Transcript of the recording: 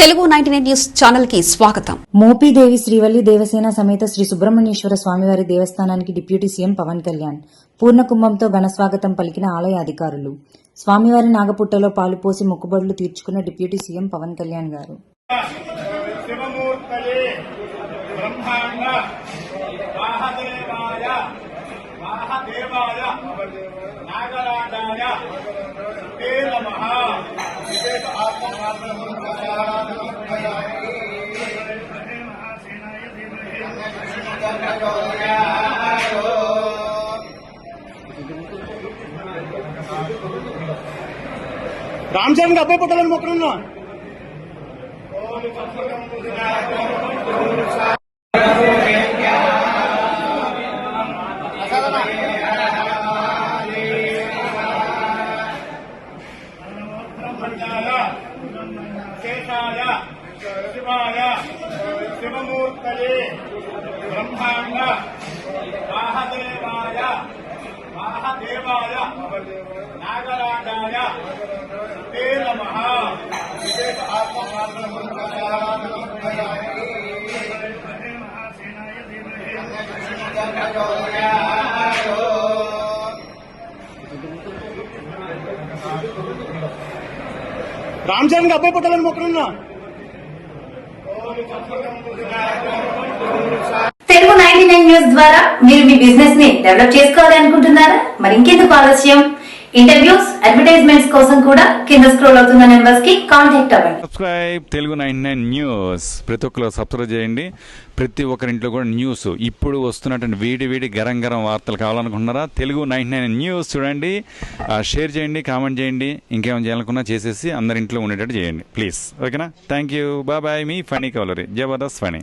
Telugu ninety nine news ఛానల్కి స్వాగతం మోపీదేవి శ్రీవల్లి దేవసేన సమేత శ్రీ సుబ్రహ్మణ్యేశ్వర స్వామివారి దేవస్థానానికి డిప్యూటీ సీఎం పవన్ కళ్యాణ్ పూర్ణ కుంభంతో ఘనస్వాగతం పలికిన ఆలయ అధికారులు. స్వామివారి నాగపుట్టలో పాలు పోసి మొక్కుబడులు తీర్చుకున్న డిప్యూటీ సీఎం పవన్ కళ్యాణ్ గారు. శివమూర్తయే బ్రహ్మాండ వాహదేవాయ వాహదేవాయ నాగరాజాయ తే నమః విశేష రామ్ చరణ్ అబ్బాయి పుట్టాలని మొక్కలున్నా బ్రహ్మణ్యాయ శేషాయ శివాయ శివమూర్తయే బ్రహ్మాండ వాహదేవాయ వాహదేవాయ రామ్ చరణ్ అబ్బాయి పుట్టాలని మొక్కలున్నా. తెలుగు నైన్టీ నైన్ న్యూస్ ద్వారా మీరు మీ బిజినెస్ని డెవలప్ చేసుకోవాలి అనుకుంటున్నారా? మరి ఇంకెందుకు ఆలస్యం? ఇంటర్వ్యూస్ అడ్వర్టైజ్మెంట్స్ కోసం కూడా కింద స్క్రోల్ అవుతున్న నెంబర్స్కి కాంటాక్ట్ అవ్వండి. Subscribe Telugu nine nine news. ప్రతి ఒక్కరు సబ్స్క్రైబ్ చేయండి. ప్రతి ఒక్కరింట్లో కూడా న్యూస్. ఇప్పుడు వస్తున్నటువంటి వీడి వీడి గరం గరం వార్తలు కావాలనుకుంటున్నారా? తెలుగు నైన్ నైన్ న్యూస్ చూడండి. షేర్ చేయండి కామెంట్ చేయండి. ఇంకేమైనా చేయాలనుకున్నా చేసేసి అందరి ఇంట్లో ఉండేటట్టు చేయండి. ప్లీజ్. ఓకేనా? థ్యాంక్ యూ బాయ్ మీ ఫనీ కవలరీ Jabardasth funny.